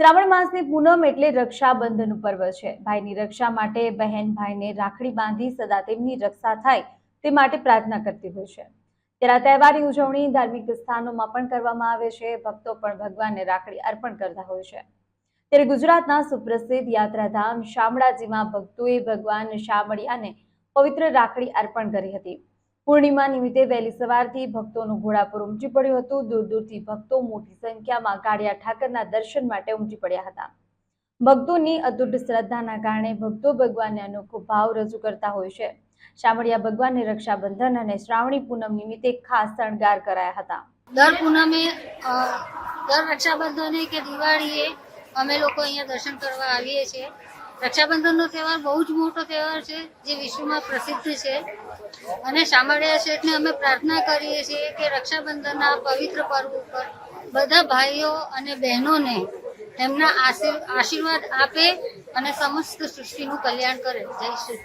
શ્રાવણ માસની પૂનમ એટલે રક્ષાબંધનનું પર્વ છે. ભાઈની રક્ષા માટે બહેન ભાઈને રાખડી બાંધી સદા તેમની રક્ષા થાય તે માટે પ્રાર્થના કરતી હોય છે. ત્યારે તહેવારની ઉજવણી ધાર્મિક સ્થાનોમાં પણ કરવામાં આવે છે. ભક્તો પણ ભગવાનને રાખડી અર્પણ કરતા હોય છે. ત્યારે ગુજરાતના સુપ્રસિદ્ધ યાત્રાધામ શામળાજીમાં ભક્તોએ ભગવાન શામળિયાને પવિત્ર રાખડી અર્પણ કરી હતી. પૂર્ણિમા નિમિત્તે વહેલી સવારથી ભક્તોનું ઘોડાપુર ઉમટી પડ્યું હતું. દૂર દૂરથી ભક્તો મોટી સંખ્યામાં કાળિયા ઠાકરના દર્શન માટે ઉમટી પડ્યા હતા. ભક્તોની અતૂટ શ્રદ્ધાના કારણે ભક્તો ભગવાનને અનોખો ભાવ રજૂ કરતા હોય છે. શામળિયા ભગવાનને રક્ષાબંધન અને શ્રાવણી પૂનમ નિમિત્તે ખાસ શણગાર કરાયા હતા. દર પૂનમે દર રક્ષાબંધને કે દિવાળીએ અમે લોકો અહીંયા દર્શન કરવા આવીએ છીએ. રક્ષાબંધનનો તહેવાર બહુ જ મોટો તહેવાર છે, જે વિશ્વમાં પ્રસિદ્ધ છે. અને સાંભળ્યા છે એટલે અમે પ્રાર્થના કરીએ છીએ કે રક્ષાબંધનના પવિત્ર પર્વ ઉપર બધા ભાઈઓ અને બહેનોને એમના આશીર- આશીર્વાદ આપે અને સમસ્ત સૃષ્ટિનું કલ્યાણ કરે. જય શ્રી